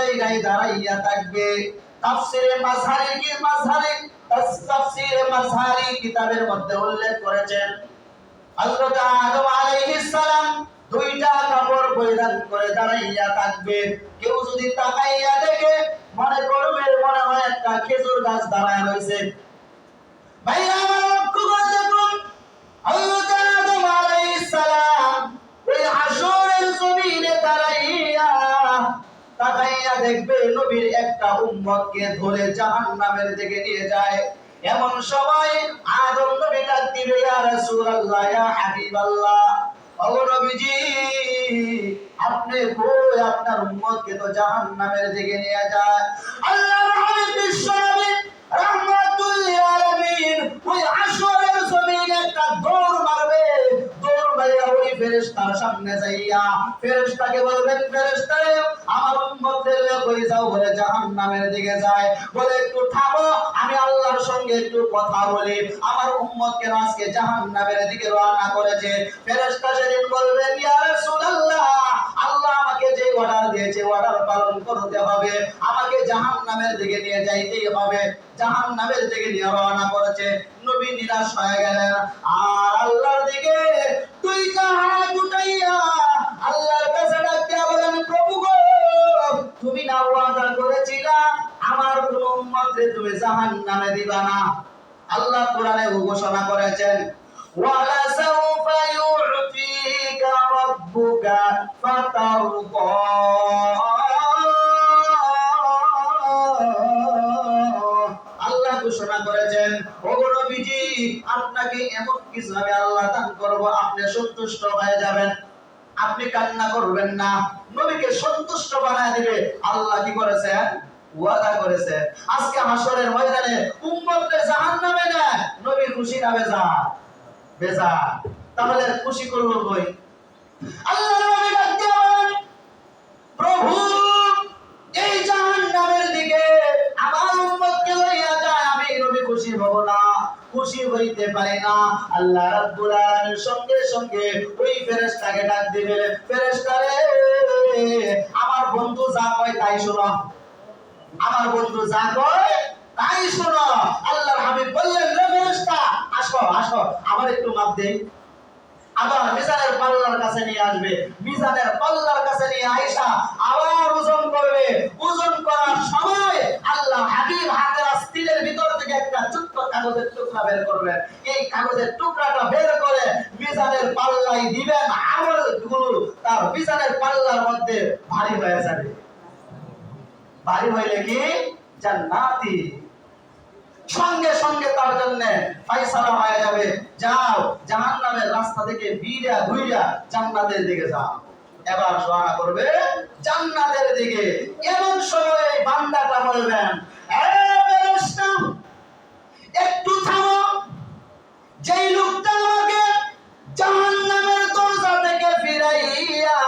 জায়গায় দাঁড়াইয়া থাকবে। তাফসিরে কি তাফসিরে কিতাবের মধ্যে উল্লেখ করেছেন, হযরত আদম আলাইহিস সালাম দুইটা কাপড় পরিধান করে দাঁড়াইয়া থাকবে। কেউ যদি তাকাইয়া দেখে, মনে করবে মনে হয় একটা খেজুর গাছ দাঁড়ায় রয়েছে। ভাইরা! দেখবে নবীর একটা উম্মতকে ধরে জাহান্নামের দিকে নিয়ে যায়। এমন সময় আদম নবী ডাক দিবে, ইয়া রাসূলুল্লাহ, ইয়া হাবিবাল্লাহ ওগো নবীজি, আপনি কই আপনার উম্মতকে তো জাহান্নামের দিকে নিয়ে যায়? আল্লাহর হাবিব সামনে যাইয়া ফেরেশতাকে বলবেন ফেরেশতারে আমার কই যাও বলে জাহান্নামের দিকে যায়। বলে, একটু আমি আল্লাহর সঙ্গে একটু কথা বলি। আমার উম্মত কেন আজকে জাহান্নামের দিকে রওনা করেছে? ফেরেশতা সেদিন বলবেন, ইয়া রাসূলুল্লাহ, আল্লাহ আমাকে যে অর্ডার দিয়েছে অর্ডার পালন করতে হবে। আমাকে জাহান্নামের দিকে নিয়ে যাইতেই হবে। জাহান্নামের দিকে নিয়ে রওনা করেছে। নবী নিরাশ হয়ে গেলেন। আর আল্লাহর দিকে তুই তুমি জাহান্নামে দিবা না। আল্লাহ কোরআনে ঘোষণা করেছেন, ওয়ালা সাউফা ইউতিকা রাব্বুকা আল্লাহ ঘোষণা করেছেন নবীজি, আপনাকে এমন কিছু আল্লাহ দান করব, আপনি সন্তুষ্ট হয়ে যাবেন। আপনি কান্না করবেন না। নবীকে সন্তুষ্ট বানায় দিবে। আল্লাহ কি করেছে ওয়াদা করেছে। আজকে হাসরের ময়দানে উম্মতকে জাহান্নামে নেয়। নবী খুশি না বেজা বেজা তাহলে খুশি করল কই? নবী প্রভু, এই জাহান্নামের দিকে আমার উম্মতকে লইয়া যায়, আমি নবী খুশি হব না, খুশি হইতে পারি না। আল্লাহ রাব্বুল আলামিন সঙ্গে সঙ্গে ওই ফেরেশতাকে ডাক দিবে ফেরেশতা আমার বন্ধু যা কয় তাই শোনো। আমার বন্ধু যা কয়, তাই শোনো। আল্লাহর হাবিব বললেন রে ফেরেশতা, আসো আসো, আমার একটু মাপ দেই। আবার মিজানের পাল্লার কাছে নিয়ে আসবে। মিজানের পাল্লার কাছে নিয়ে আয়েশা আবার ওজন করবে। ওজন করার সময় আল্লাহ হাবিব হাতের স্টিলের ভিতর থেকে একটা ছোট্ট কাগজের টুকরা বের করবেন। এই কাগজের টুকরাটা বের করে মিজানের পাল্লাই দিবেন। আমলগুলো তার মিজানের পাল্লার মধ্যে ভারী হয়ে যাবে। ভারী হইলে কি জান্নাতি। সঙ্গে সঙ্গে তার জন্য ফাইসালা হয়ে যাবে। যাও জাহান্নামের রাস্তা থেকে বিড়া ঘুইরা জান্নাতের দিকে যাও। এবার সোয়ানা করবে জান্নাতের দিকে। এমন সময় বান্দাটা বলবেন "এ ফেরেশতা, একটু থামো। যেই লোকটা আমাকে জাহান্নামের দরজা থেকে ফিরাইয়া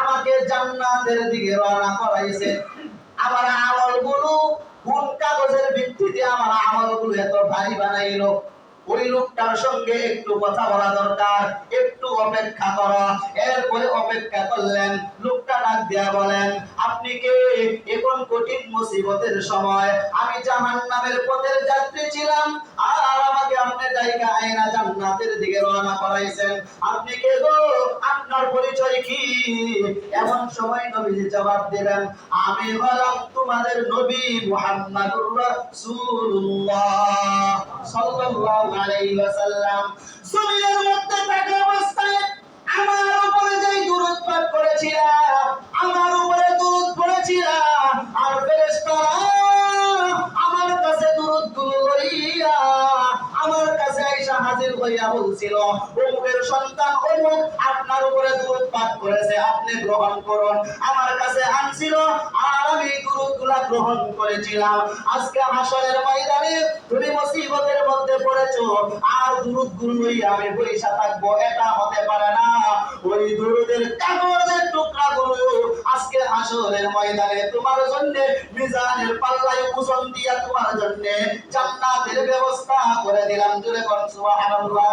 আমাকে জান্নাতের দিকে রওনা করাইছে আমার আমলগুলো কোন কাগজের ভিত্তিতে আমার আমলগুলো এত ভারী বানাইলো? ওই লোকটার সঙ্গে একটু কথা বলা দরকার, একটু অপেক্ষা করা। এরপরে অপেক্ষা করলেন, লোকটা ডাক দেয়া বলেন, আপনি কে? এখন কঠিন মুসিবতের সময়। আমি জাহান্নামের পথের যাত্রী ছিলাম, আর আমাকে আপনি জায়গা আয়না জান্নাতের দিকে রওনা করাইছেন। আপনি কে গো? আপনার পরিচয় কি? এমন সময় নবীজি জবাব দিলেন, আমি হলাম তোমাদের নবী মুহাম্মাদুর রাসূলুল্লাহ সাল্লাল্লাহু আলাইহি ওয়াসাল্লাম। জমিনের মধ্যে থাকা অবস্থায় আমার উপরে যেই দুরূদ পাঠ করেছিলাম বলছিল অমুকের সন্তান অমুক, আপনার উপরে দুরূদ পাঠ করেছে, আপনি গ্রহণ করুন। আমার কাছে আনছিল আর আমি দুরূদ গ্রহণ করেছিলাম। আজকে হাসরের ময়দানে তুমি মুসিবতের মধ্যে পড়েছো আর দুরুদগুলো আমি বইসা থাকব, এটা হতে পারে না। ওই দুরুদের কাগজের টুকরাগুলো আজকে আসরের ময়দানে তোমার জন্য, মিজানের পাল্লায় ওজন দিয়া তোমার জন্য জান্নাতের ব্যবস্থা করে দিলাম। জুড়ে কোন সুবহানাল্লাহ।